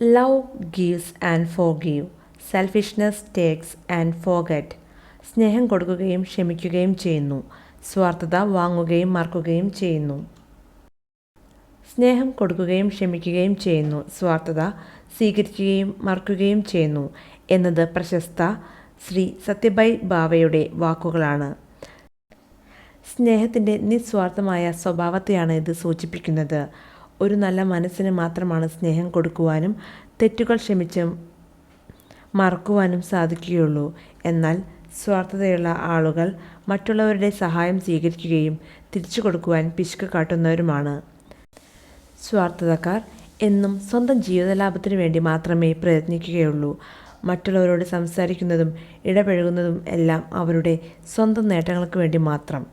Love gives and forgive selfishness takes and forgot സ്നേഹം കൊടുക്കുകയും ക്ഷമിക്കുകയും ചെയ്യുന്നു. സ്വാർത്ഥത വാങ്ങുകയും മറക്കുകയും ചെയ്യുന്നു. സ്നേഹം കൊടുക്കുകയും ക്ഷമിക്കുകയും ചെയ്യുന്നു. സ്വാർത്ഥത സ്വീകരിക്കുകയും മറക്കുകയും ചെയ്യുന്നു എന്നത് പ്രശസ്ത ശ്രീ സത്യഭായ് ബാവയുടെ വാക്കുകളാണ്. സ്നേഹത്തിന്റെ നിസ്വാർത്ഥമായ സ്വഭാവത്തെയാണ് ഇത് സൂചിപ്പിക്കുന്നത്. ഒരു നല്ല മനസ്സിന് മാത്രമാണ് സ്നേഹം കൊടുക്കുവാനും തെറ്റുകൾ ക്ഷമിച്ച് മറക്കുവാനും സാധിക്കുകയുള്ളൂ. എന്നാൽ സ്വാർത്ഥതയുള്ള ആളുകൾ മറ്റുള്ളവരുടെ സഹായം സ്വീകരിക്കുകയും തിരിച്ചു കൊടുക്കുവാൻ പിശുക്ക് കാട്ടുന്നവരുമാണ്. സ്വാർത്ഥതക്കാർ എന്നും സ്വന്തം ജീവിതലാഭത്തിനു വേണ്ടി മാത്രമേ പ്രയത്നിക്കുകയുള്ളൂ. മറ്റുള്ളവരോട് സംസാരിക്കുന്നതും ഇടപഴകുന്നതും എല്ലാം അവരുടെ സ്വന്തം നേട്ടങ്ങൾക്ക് വേണ്ടി മാത്രം.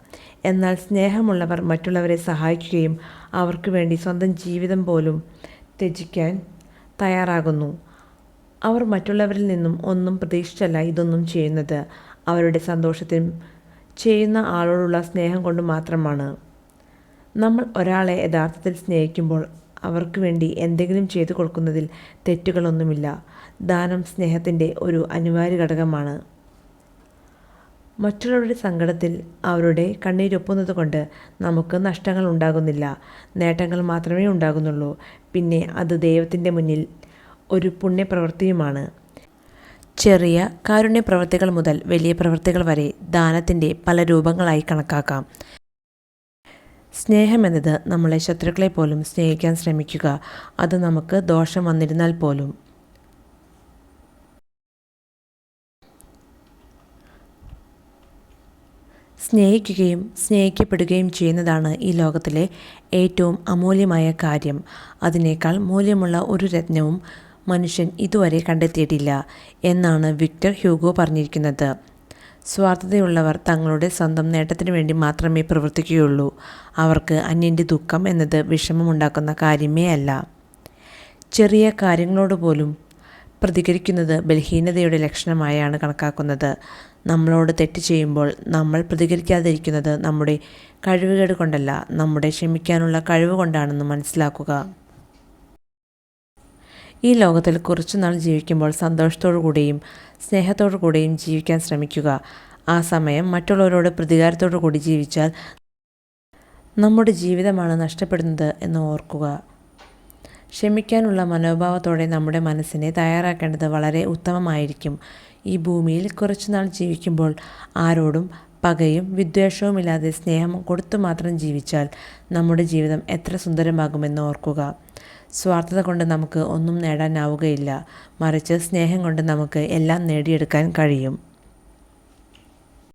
എന്നാൽ സ്നേഹമുള്ളവർ മറ്റുള്ളവരെ സഹായിക്കുകയും അവർക്ക് വേണ്ടി സ്വന്തം ജീവിതം പോലും ത്യജിക്കാൻ തയ്യാറാകുന്നു. അവർ മറ്റുള്ളവരിൽ നിന്നും ഒന്നും പ്രതീക്ഷിച്ചല്ല ഇതൊന്നും ചെയ്യുന്നത്. അവരുടെ സന്തോഷത്തിനും ചെയ്യുന്ന ആളോടുള്ള സ്നേഹം കൊണ്ട് മാത്രമാണ്. നമ്മൾ ഒരാളെ യഥാർത്ഥത്തിൽ സ്നേഹിക്കുമ്പോൾ അവർക്ക് വേണ്ടി എന്തെങ്കിലും ചെയ്തു കൊടുക്കുന്നതിൽ തെറ്റുകളൊന്നുമില്ല. ദാനം സ്നേഹത്തിന്റെ ഒരു അനിവാര്യ ഘടകമാണ്. മറ്റുള്ളവരുടെ സങ്കടത്തിൽ അവരുടെ കണ്ണീരൊപ്പുന്നത് കൊണ്ട് നമുക്ക് നഷ്ടങ്ങൾ ഉണ്ടാകുന്നില്ല. നേട്ടങ്ങൾ മാത്രമേ ഉണ്ടാകുന്നുള്ളൂ. പിന്നെ അത് ദൈവത്തിന്റെ മുന്നിൽ ഒരു പുണ്യപ്രവൃത്തിയുമാണ്. ചെറിയ കാരുണ്യ പ്രവൃത്തികൾ മുതൽ വലിയ പ്രവൃത്തികൾ വരെ ദാനത്തിന്റെ പല രൂപങ്ങളായി കണക്കാക്കാം. സ്നേഹമെന്നത് നമ്മളെ ശത്രുക്കളെ പോലും സ്നേഹിക്കാൻ ശ്രമിക്കുക. അത് നമുക്ക് ദോഷം വന്നിരുന്നാൽ പോലും. സ്നേഹിക്കുകയും സ്നേഹിക്കപ്പെടുകയും ചെയ്യുന്നതാണ് ഈ ലോകത്തിലെ ഏറ്റവും അമൂല്യമായ കാര്യം. അതിനേക്കാൾ മൂല്യമുള്ള ഒരു രത്നവും മനുഷ്യൻ ഇതുവരെ കണ്ടെത്തിയിട്ടില്ല എന്നാണ് വിക്ടർ ഹ്യൂഗോ പറഞ്ഞിരിക്കുന്നത്. സ്വാർത്ഥതയുള്ളവർ തങ്ങളുടെ സ്വന്തം നേട്ടത്തിന് വേണ്ടി മാത്രമേ പ്രവർത്തിക്കുകയുള്ളൂ. അവർക്ക് അന്യന്റെ ദുഃഖം എന്നത് വിഷമമുണ്ടാക്കുന്ന കാര്യമേ അല്ല. ചെറിയ കാര്യങ്ങളോട് പോലും പ്രതികരിക്കുന്നത് ബലഹീനതയുടെ ലക്ഷണമായാണ് കണക്കാക്കുന്നത്. നമ്മളോട് തെറ്റ് ചെയ്യുമ്പോൾ നമ്മൾ പ്രതികരിക്കാതിരിക്കുന്നത് നമ്മുടെ കഴിവുകേട് കൊണ്ടല്ല നമ്മുടെ ക്ഷമിക്കാനുള്ള കഴിവ് കൊണ്ടാണെന്ന് മനസ്സിലാക്കുക. ഈ ലോകത്തിൽ കുറച്ചു നാൾ ജീവിക്കുമ്പോൾ സന്തോഷത്തോടു കൂടിയും സ്നേഹത്തോടു കൂടിയും ജീവിക്കാൻ ശ്രമിക്കുക. ആ സമയം മറ്റുള്ളവരോട് പ്രതികാരത്തോടു കൂടി ജീവിച്ചാൽ നമ്മുടെ ജീവിതമാണ് നഷ്ടപ്പെടുന്നത് എന്ന് ഓർക്കുക. ക്ഷമിക്കാനുള്ള മനോഭാവത്തോടെ നമ്മുടെ മനസ്സിനെ തയ്യാറാക്കേണ്ടത് വളരെ ഉത്തമമായിരിക്കും. ഈ ഭൂമിയിൽ കുറച്ചുനാൾ ജീവിക്കുമ്പോൾ ആരോടും പകയും വിദ്വേഷവുമില്ലാതെ സ്നേഹം കൊടുത്തു മാത്രം ജീവിച്ചാൽ നമ്മുടെ ജീവിതം എത്ര സുന്ദരമാകുമെന്ന് ഓർക്കുക. സ്വാർത്ഥത കൊണ്ട് നമുക്ക് ഒന്നും നേടാനാവുകയില്ല. മറിച്ച് സ്നേഹം കൊണ്ട് നമുക്ക് എല്ലാം നേടിയെടുക്കാൻ കഴിയും.